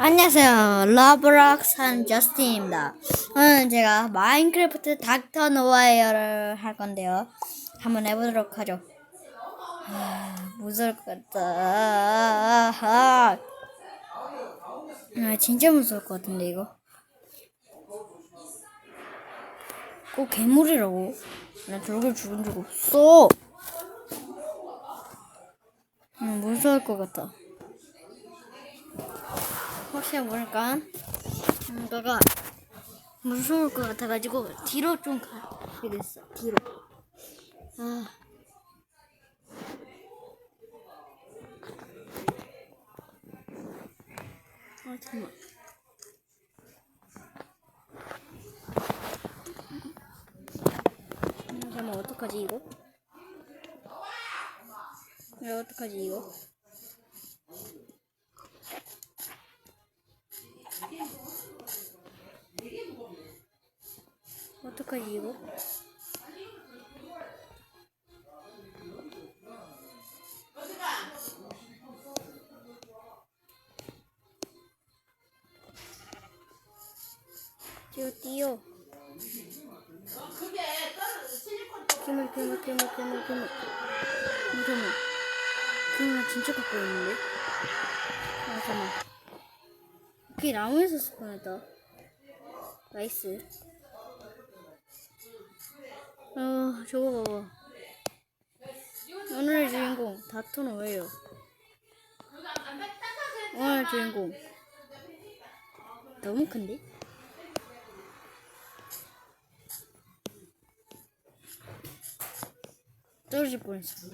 안녕하세요. 러브락스 한 저스틴입니다. 오늘 제가 마인크래프트 닥터 노아이어를 할 건데요. 한번 해보도록 하죠. 아, 무서울 것 같다. 아, 아, 진짜 무서울 것 같은데 이거. 꼭 괴물이라고. 나 저렇게 죽은 적 없어. 음, 무서울 것 같다. 혹시 모르니까 뭔가가 무서울 것 같아가지고 뒤로 좀 가게 됐어. 뒤로. 아. 아 잠깐만. 음, 잠깐만 어떡하지 이거? 이거 어떡하지 이거? 어떡하지 이거? 뛰어 뛰어. 괴물 괴물 괴물 괴물 괴물 괴물 괴물 진짜 갖고 있는데? 아, 잠깐만. 오케이 나무에서 스폰했다. 나이스. 어, 저거 봐봐. 오늘의 주인공, 다토는 왜요? 오늘 주인공. 너무 큰데? 떨어질 뻔했어.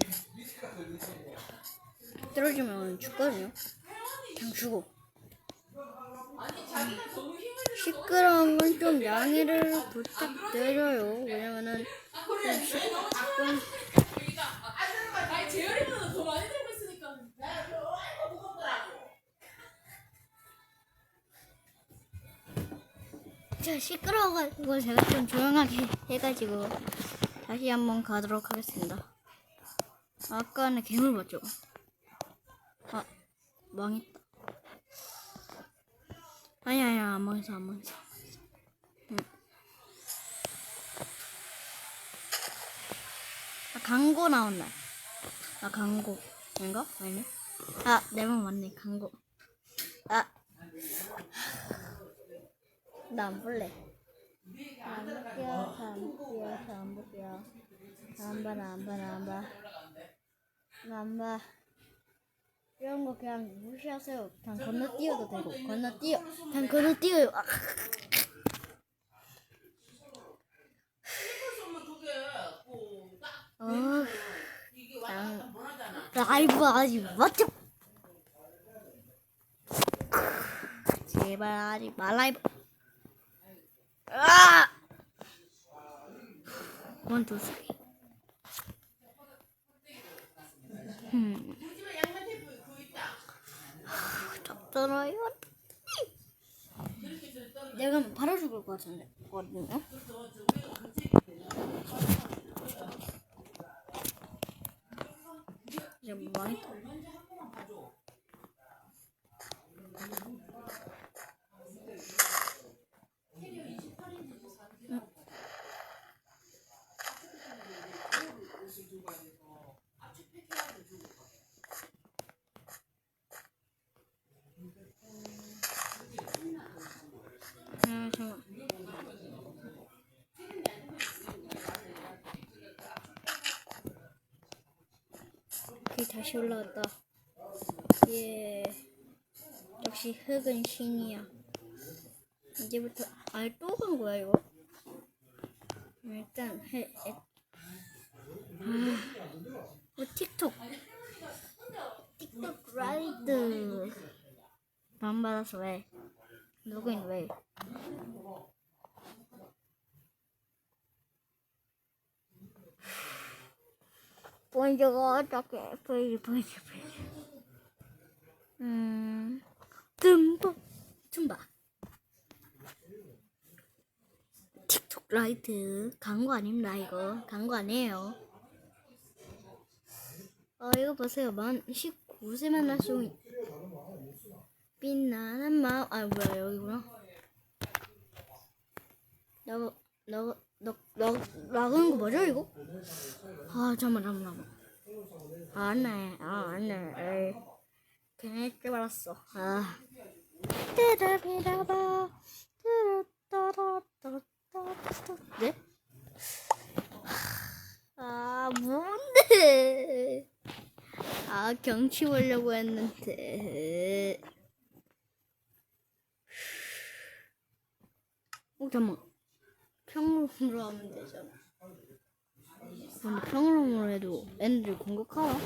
떨어지면 죽거든요. 그냥 죽어. 시끄러운 건 좀 양해를 부탁드려요. 왜냐면은 좀 시, 좀 아니 재열이보다 더 많이 들고 있으니까 내가 또 아이고 무겁더라고. 진짜 시끄러워가지고 제가 좀 조용하게 해가지고 다시 한번 가도록 하겠습니다. 아까는 괴물 봤죠? 아 망했다. 아니 아니야 안 망했어 안 망했어. 응. 아 광고 나온 날. 아 광고 인가 아니네. 아 내 말 맞네 광고. 아. 나 안 볼래. 안 볼게요, 안 볼게요, 안 볼게요. 안 봐, 나안 봐, 나안 봐. 나안 봐. 이런 거 그냥 무시하세요. 그냥 건너뛰어도 되고, 건너뛰어. 그냥 건너뛰어요. 아, 그러면 그게 그딱 어, 이게 왔다 갔다 못 하잖 아. 라이브 하지 마죠. 제발 하지 마, 라이브. 아! 원, 투, 쓰리. 음. 잡잖아요. 내가 바로 죽을 것 같은데. 거든요. 이제 뭐 망했다. 다시 올라왔다. 예. 역시 흙은 신이야. 이제부터, 아, 또간 거야, 이거? 일단, 해, 에, 아, 어, 틱톡. 틱톡 라이드. 안 받아서 왜? 누구인 왜? 먼저가 어떻게 보이지 보이지 보이지? 음 tumba tumba 틱톡 라이트. 광고 아닙니다 이거. 광고 아니에요. 어 이거 보세요. 만 19세 만 날 수 빛나는 마음. 아 뭐야 여기구나. 나가 나, 나, 나가는 거 맞아 이거? 아 잠깐만 잠깐만 잠깐만. 아, 안돼 아 안돼 에이. 괜히 깨발았어. 아. 띠라비라바. 띠라따라따따따 네? 아 뭔데 아 경치 보려고 했는데 어 잠만 평범으로 하면 되잖아 근데 평범으로 해도 애들 공격하나?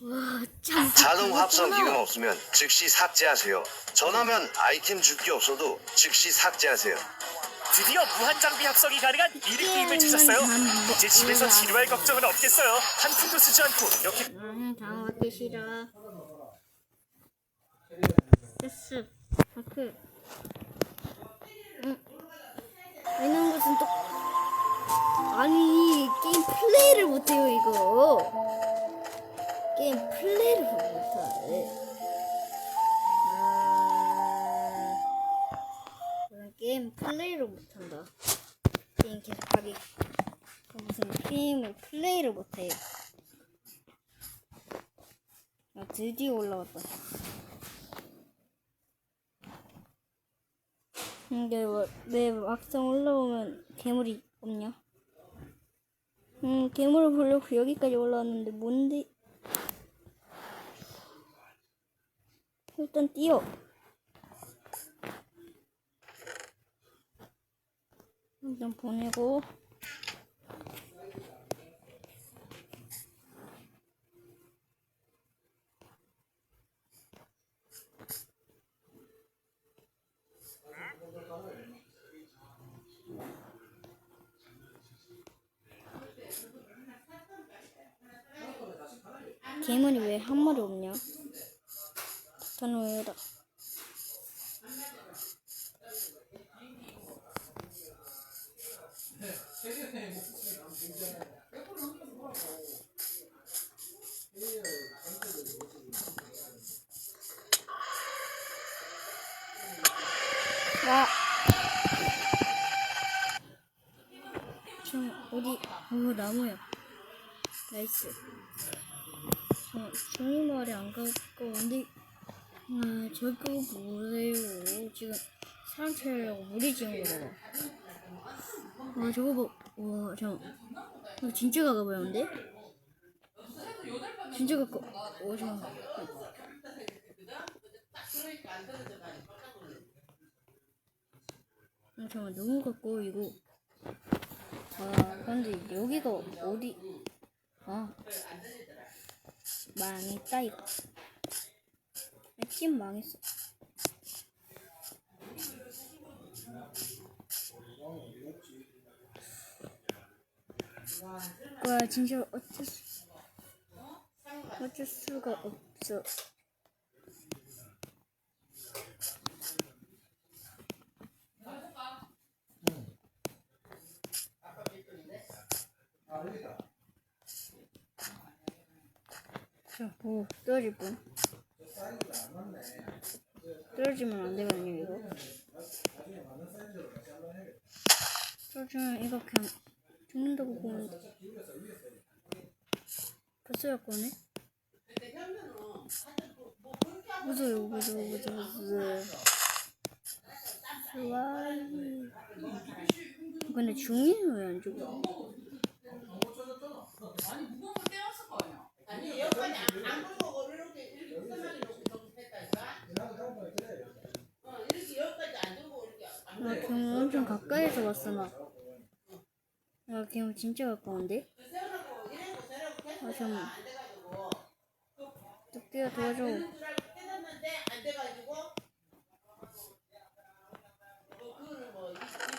와 참. 자동 합성 기능 없으면 즉시 삭제하세요. 전화면 아이템 줄게 없어도 즉시 삭제하세요. 드디어 무한 장비 합성이 가능한 미르게임을 찾았어요. 이제 집에서 지루할 걱정은 없겠어요. 한 푼도 쓰지 않고 이렇게 응, 다음 받기 싫어. 됐어. 마 크. 응. 이런 것은 또 아니 게임 플레이를 못해요 이거. 게임 플레이를 못하네. 아, 게임 플레이를 못한다. 게임 계속 하기. 무슨 게임을 플레이를 못해요. 아, 드디어 올라왔다. 근데 뭐, 왜 막상 올라오면 괴물이 없냐? 음, 괴물을 보려고 여기까지 올라왔는데 뭔데? 일단 뛰어. 일단 보내고. 괴물이 왜 한 마리 없냐? 저는 왜다. 와. 저 어디? 오 나무야. 나이스. 어, 종이말이 안 가까운데, 아, 저거 뭐래요? 지금 사람 찾으려고 무리 지은 거 봐봐. 아, 저거 봐. 와, 잠깐. 이거 진짜 가까운데? 진짜 가까. 오, 잠깐. 아, 잠깐, 너무 가까워, 이거. 아, 근데 여기가 어디? 아. 망했다 이거 찜 망했어. 와 진짜 어쩔 수 어쩔 수가 없어 자, 오, 떨어질 뻔. 떨어지면 안 되거든요, 이거. 떨어지면 이거 그냥 죽는다고 보면 돼. 벌써야 거네? 무서워요, 무서워, 무서워, 무서워. 슬라임. 근데 중이는 왜안 죽어? 아니 무거운 거 아니야. 아니 여기까지 안, 안 들어오고 이렇게 이렇게 끝나게 놓고 저기 했다니까. 어 이렇게 여기까지 안 들고 이렇게 안 나 지금 엄청 봤어, 나. 나 지금 진짜 가까운데? 아, 돼가지고 뚝배가 도와줘.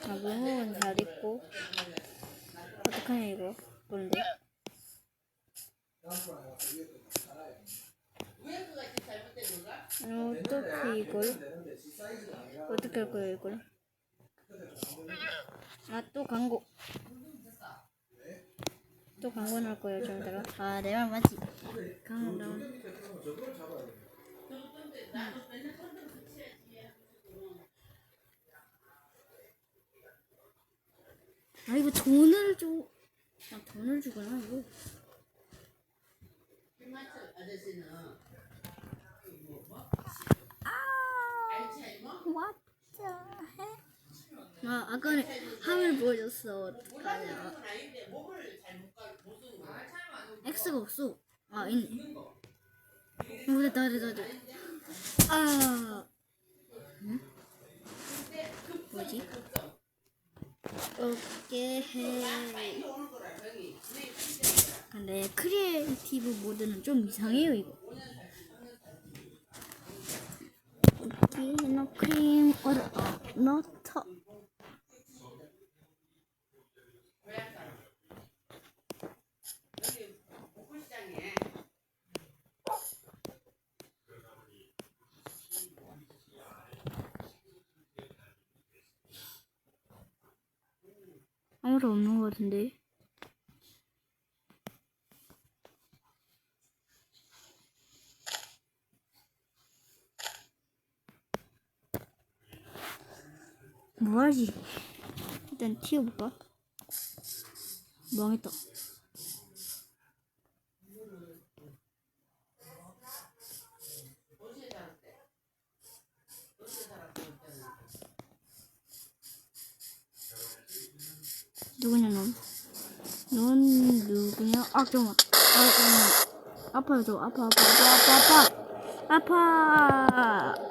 아, 무음은 잘 있고. 어떡하냐, 이거. 뭔데? 건가? 어떻게 이걸? 어떻게 할 거야, 이걸? 아, 또 광고. 또 광고 나올 거예요 저러다가 아내 말 맞지 강남 아 이거 돈을 줘. 아 돈을 주구나 이거. 아. What? 아 아까는 함을 보여줬어 어떡하냐. X가 없어. 아 있네. 어 됐다 됐다 됐다. 아. 응? 뭐지? 거라 저기 근데 크리에이티브 모드는 좀 이상해요 이거. 쿠키너 크림 오르 어, 너터. 여기 목골시장에 아무도 없는 것 같은데. 뭐하지? 일단 튀어볼까? 망했다. 어디에 살았대? 어디에 살았대? 그때는? 누구냐 넌? 넌 누구냐? 아 잠깐만. 아 잠깐만. 아파요 저 아파 아파 아파 아파 아파 아파.